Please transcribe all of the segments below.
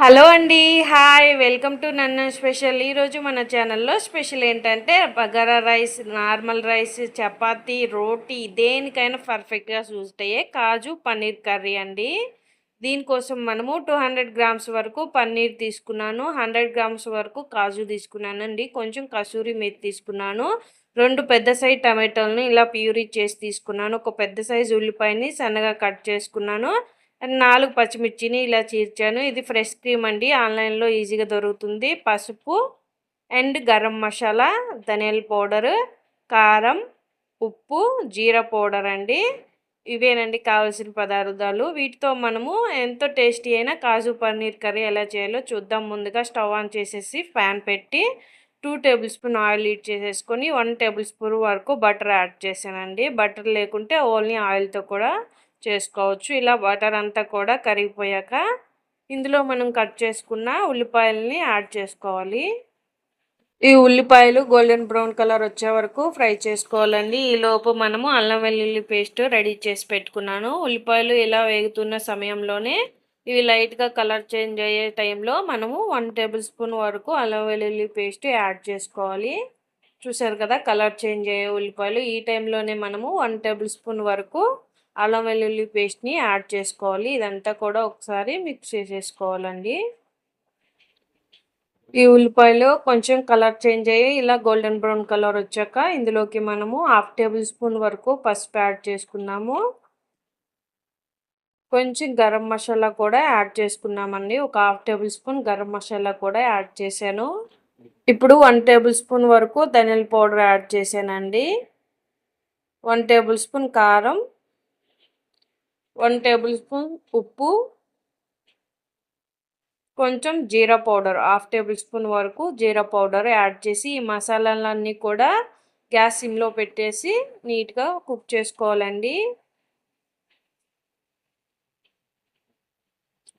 Hello అండి hi welcome to నన్ను special. ఈరోజు మన ఛానల్లో స్పెషల్ ఏంటంటే బగారా రైస్ నార్మల్ రైస్ చపాతి రోటీ దేనికైనా పర్ఫెక్ట్గా సూట్ అయ్యే కాజు పన్నీర్ కర్రీ అండి. దీనికోసం మనము టూ హండ్రెడ్ గ్రామ్స్ వరకు పన్నీర్ తీసుకున్నాను. హండ్రెడ్ గ్రామ్స్ వరకు కాజు తీసుకున్నాను అండి కొంచెం కసూరి మెతి తీసుకున్నాను. రెండు పెద్ద సైజ్ టమాటోలను ఇలా ప్యూరీ చేసి తీసుకున్నాను. ఒక పెద్ద సైజు ఉల్లిపాయని సన్నగా కట్ చేసుకున్నాను. నాలుగు పచ్చిమిర్చిని ఇలా చీర్చాను. ఇది ఫ్రెష్ క్రీమ్ అండి. ఆన్లైన్లో ఈజీగా దొరుకుతుంది. పసుపు అండ్ గరం మసాలా ధనియాల పౌడర్ కారం ఉప్పు జీరా పౌడర్ అండి. ఇవేనండి కావాల్సిన పదార్థాలు. వీటితో మనము ఎంతో టేస్టీ అయిన కాజు పన్నీర్ కర్రీ ఎలా చేయాలో చూద్దాం. ముందుగా స్టవ్ ఆన్ చేసేసి ప్యాన్ పెట్టి two table spoon oil heat చేసేసుకొని వన్ టేబుల్ స్పూన్ వరకు బటర్ యాడ్ చేశానండి. బటర్ లేకుంటే ఓన్లీ ఆయిల్తో కూడా చేసుకోవచ్చు. ఇలా బటర్ అంతా కూడా కరిగిపోయాక ఇందులో మనం కట్ చేసుకున్న ఉల్లిపాయలని యాడ్ చేసుకోవాలి. ఈ ఉల్లిపాయలు గోల్డెన్ బ్రౌన్ కలర్ వచ్చే వరకు ఫ్రై చేసుకోవాలండి. ఈ లోపు మనము అల్లం వెల్లుల్లి పేస్ట్ రెడీ చేసి పెట్టుకున్నాను. ఉల్లిపాయలు ఇలా వేగుతున్న సమయంలోనే ఇవి లైట్గా కలర్ చేంజ్ అయ్యే టైంలో మనము వన్ టేబుల్ స్పూన్ వరకు అల్లం వెల్లుల్లి పేస్ట్ యాడ్ చేసుకోవాలి. చూసారు కదా కలర్ చేంజ్ అయ్యే ఉల్లిపాయలు. ఈ టైంలోనే మనము వన్ టేబుల్ స్పూన్ వరకు అల్లం వెల్లుల్లి పేస్ట్ని యాడ్ చేసుకోవాలి. ఇదంతా కూడా ఒకసారి మిక్స్ చేసేసుకోవాలండి. ఈ ఉల్లిపాయలు కొంచెం కలర్ చేంజ్ అయ్యి ఇలా గోల్డెన్ బ్రౌన్ కలర్ వచ్చాక ఇందులోకి మనము హాఫ్ టేబుల్ స్పూన్ వరకు పసుపు యాడ్ చేసుకున్నాము. కొంచెం గరం మసాలా కూడా యాడ్ చేసుకున్నామండి. ఒక half table spoon garam masala కూడా యాడ్ చేశాను. ఇప్పుడు వన్ టేబుల్ స్పూన్ వరకు ధనియాల పౌడర్ యాడ్ చేశానండి. వన్ టేబుల్ స్పూన్ కారం వన్ టేబుల్ స్పూన్ ఉప్పు కొంచెం జీరా పౌడర్ హాఫ్ టేబుల్ స్పూన్ వరకు జీరా పౌడర్ యాడ్ చేసి ఈ మసాలాలన్నీ కూడా గ్యాస్ సిమ్లో పెట్టేసి నీట్గా కుక్ చేసుకోవాలండి.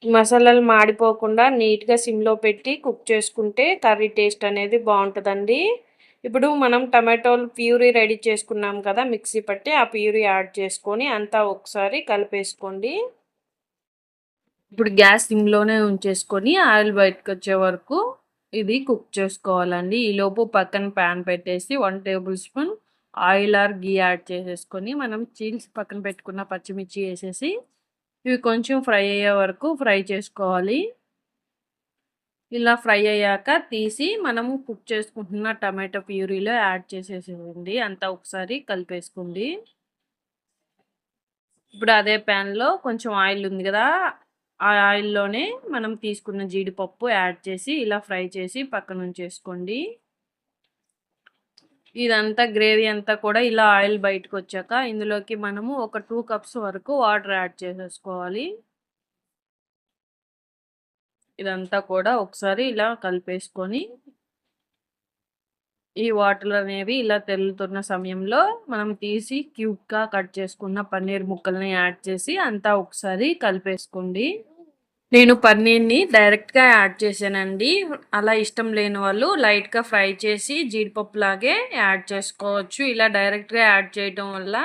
మసాలాలు మాడిపోకుండా నీట్గా సిమ్లో పెట్టి కుక్ చేసుకుంటే కర్రీ టేస్ట్ అనేది బాగుంటుందండి. ఇప్పుడు మనం టమాటోలు ప్యూరీ రెడీ చేసుకున్నాం కదా మిక్సీ పట్టి ఆ ప్యూరీ యాడ్ చేసుకొని అంతా ఒకసారి కలిపేసుకోండి. ఇప్పుడు గ్యాస్ సిమ్లోనే ఉంచేసుకొని ఆయిల్ బయటకు వచ్చే వరకు ఇది కుక్ చేసుకోవాలండి. ఈలోపు పక్కన ప్యాన్ పెట్టేసి one table spoon oil or ghee add చేసేసుకొని మనం చీల్స్ పక్కన పెట్టుకున్న పచ్చిమిర్చి వేసేసి ఇవి కొంచెం ఫ్రై అయ్యే వరకు ఫ్రై చేసుకోవాలి. ఇలా ఫ్రై అయ్యాక తీసి మనము కుక్ చేసుకుంటున్న టమాటో ప్యూరీలో యాడ్ చేసేసేయండి. అంతా ఒకసారి కలిపేసుకోండి. ఇప్పుడు అదే ప్యాన్లో కొంచెం ఆయిల్ ఉంది కదా ఆ ఆయిల్లోనే మనం తీసుకున్న జీడిపప్పు యాడ్ చేసి ఇలా ఫ్రై చేసి పక్కన ఉంచేసుకోండి. ఇదంతా గ్రేవీ అంతా కూడా ఇలా ఆయిల్ బయటకు వచ్చాక ఇందులోకి మనము ఒక టూ కప్స్ వరకు వాటర్ యాడ్ చేసేసుకోవాలి. ఇదంతా కూడా ఒకసారి ఇలా కలిపేసుకొని ఈ వాటర్ అనేవి ఇలా తెల్లుతున్న సమయంలో మనం తీసి క్యూబ్గా కట్ చేసుకున్న పన్నీర్ ముక్కల్ని యాడ్ చేసి అంతా ఒకసారి కలిపేసుకోండి. నేను పన్నీర్ని డైరెక్ట్గా యాడ్ చేశానండి. అలా ఇష్టం లేని వాళ్ళు లైట్గా ఫ్రై చేసి జీడిపప్పు లాగే యాడ్ చేసుకోవచ్చు. ఇలా డైరెక్ట్గా యాడ్ చేయడం వల్ల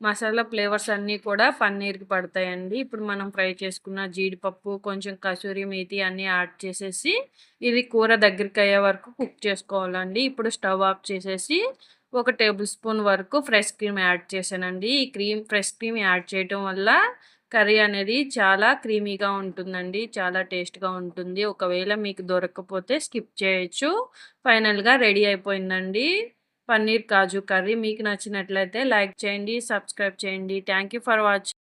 మసాలా ఫ్లేవర్స్ అన్నీ కూడా పన్నీర్కి పడతాయండి. ఇప్పుడు మనం ఫ్రై చేసుకున్న జీడిపప్పు కొంచెం కసూరి మేతి అన్నీ యాడ్ చేసేసి ఇది కూర దగ్గరికి అయ్యే వరకు కుక్ చేసుకోవాలండి. ఇప్పుడు స్టవ్ ఆఫ్ చేసేసి ఒక టేబుల్ స్పూన్ వరకు ఫ్రెష్ క్రీమ్ యాడ్ చేశానండి. ఈ క్రీమ్ ఫ్రెష్ క్రీమ్ యాడ్ చేయటం వల్ల కర్రీ అనేది చాలా క్రీమీగా ఉంటుందండి చాలా టేస్ట్గా ఉంటుంది. ఒకవేళ మీకు దొరకకపోతే స్కిప్ చేయొచ్చు. ఫైనల్గా రెడీ అయిపోయిందండి. పన్నీర్ కాజు కర్రీ మీకు నచ్చినట్లయితే లైక్ చేయండి సబ్స్క్రైబ్ చేయండి. Thank for watching